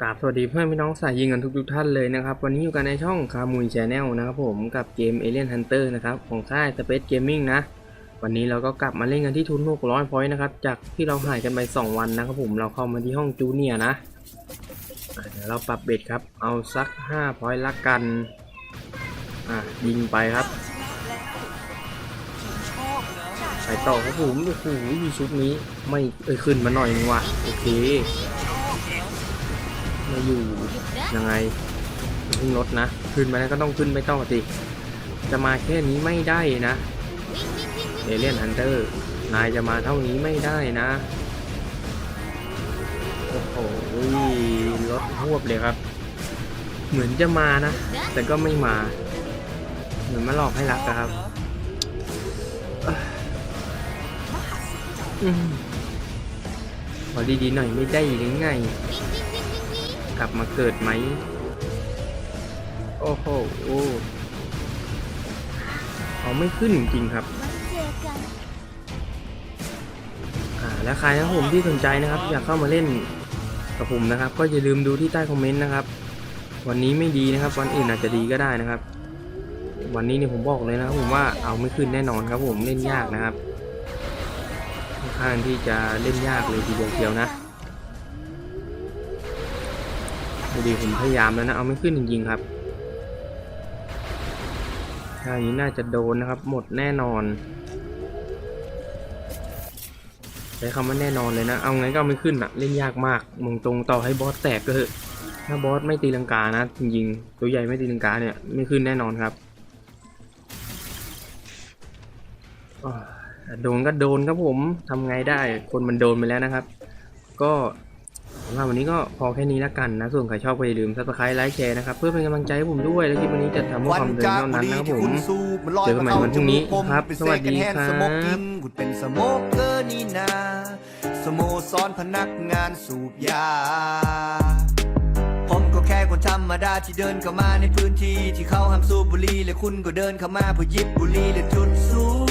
กราบสวัสดีเพื่อนพี่น้องสายยิงกันทุกๆท่านเลยนะครับ วันนี้อยู่กันในช่องคามุยชนแนลนะครับผมกับเกม Alien Hunter นะครับของค่าย Space Gaming นะ วันนี้เราก็กลับมาเล่นกันที่ทุน600พอยต์นะครับ จากที่เราหายกันไป 2 วันนะครับผมเราเข้ามาที่ห้องจูเนียนะอะเดี๋ยวเราปรับเบ็ดครับ เอาสัก5พอยต์ละกัน อะ ยิงไปครับ ไปต่อครับผมโอ้โหชุดนี้ไม่เอ้ยขึ้นมาหน่อยนึงว่ะโอเค มาอยู่ยังไงเพิ่งลดนะ ขึ้นมาแล้วก็ต้องขึ้นไปต่อสิจะมาแค่นี้ไม่ได้นะเอเลียนฮันเตอร์นายจะมาเท่านี้ไม่ได้นะโอ้โหรถหวบเลยครับ เหมือนจะมานะ แต่ก็ไม่มา เหมือนมาหลอกให้รักอะครับอืมขอดีๆหน่อยไม่ได้หรือไง กลับมาเกิดไหม โอ้โหโอ้เขาไม่ขึ้นจริงๆครับ อ่า และใครนะผมที่สนใจนะครับ อยากเข้ามาเล่นกับผมนะครับ ก็อย่าลืมดูที่ใต้คอมเมนต์นะครับ วันนี้ไม่ดีนะครับ วันอื่นอาจจะดีก็ได้นะครับ วันนี้เนี่ยผมบอกเลยนะครับผมว่าเอาไม่ขึ้นแน่นอนครับ ผมเล่นยากนะครับค่อนข้างที่จะเล่นยากเลยทีเดียวเชียวนะ ดีผมพยายามแล้วนะ เอาไม่ขึ้นจริงๆครับถ้าอย่างนี้น่าจะโดนนะครับ หมดแน่นอน ใช้คำว่าแน่นอนเลยนะ เอาไงก็เอาไม่ขึ้นอะเล่นยากมากมึงตรงต่อให้บอสแตกก็เถอะถ้าบอสไม่ตีลังกานะ จริงๆ ตัวใหญ่ไม่ตีลังกาเนี่ยไม่ขึ้นแน่นอนครับโดนก็โดนครับผมทำไงได้คนมันโดนไปแล้วนะครับ ก็ สำหรับวันนี้ก็พอแค่นี้ละกันนะ ส่วนใครชอบก็อย่าลืมซับสไครต์ไลค์แชร์นะครับ เพื่อเป็นกำลังใจให้ผมด้วย และคลิปวันนี้จะทำเพื่อความเดินเท่านั้นนะครับผมเจอกันใหม่วันพรุ่งนี้ครับ สวัสดีครับสโมกกิ้งคุณเป็นสโมกเกอร์นี่นา สโมสรพนักงานสูบยา ผมก็แค่คนธรรมดาที่เดินเข้ามาในพื้นที่ที่เขาห้ามสูบบุหรี่และคุณก็เดินเข้ามาเพื่อหยิบบุหรี่และจุดสูบ